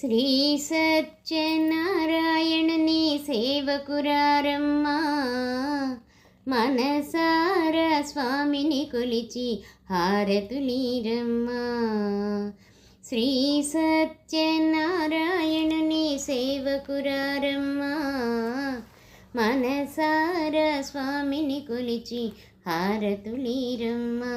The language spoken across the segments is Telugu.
శ్రీ సత్యనారాయణని సేవకురారమ్మా. మనసార స్వామిని కొలిచి హారతులీరమ్మా. శ్రీ సత్యనారాయణని సేవకురారమ్మా. మనసార స్వామిని కొలిచి హారతులీరమ్మా.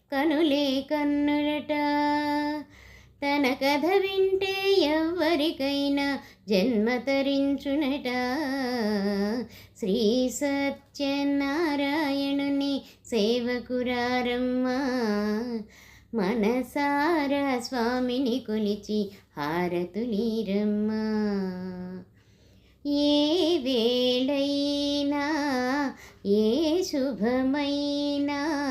కనులే కన్నులట. తన కథ వింటే ఎవ్వరికైనా జన్మ తరించునట. శ్రీ సత్యనారాయణుని సేవకురారమ్మా. మనసార స్వామిని కొలిచి హారతులీరమ్మా. ఏ వేళైనా ఏ శుభమైనా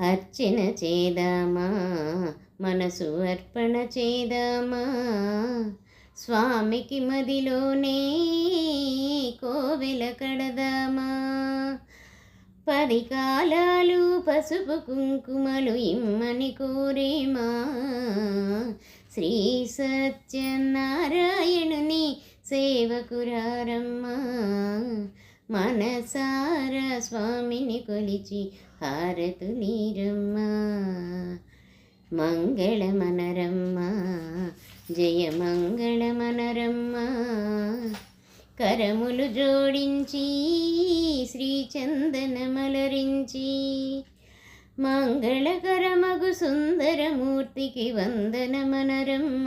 అర్చన చేదామా? మనసు అర్పణ చేదామా? స్వామికి మదిలోనే కోవెల కడదామా? పది కాలాలు పసుపు కుంకుమలు ఇమ్మని కోరేమా? శ్రీ సత్యనారాయణుని సేవకురారమ్మా. మనసార స్వామిని కొలిచి హారతులీరమ్మా మంగళమనరమ్మా జయ మంగళమనరమ్మా కరములు జోడించి శ్రీ మలరించి మంగళకరమగు సుందరమూర్తికి వందన మనరమ్మ.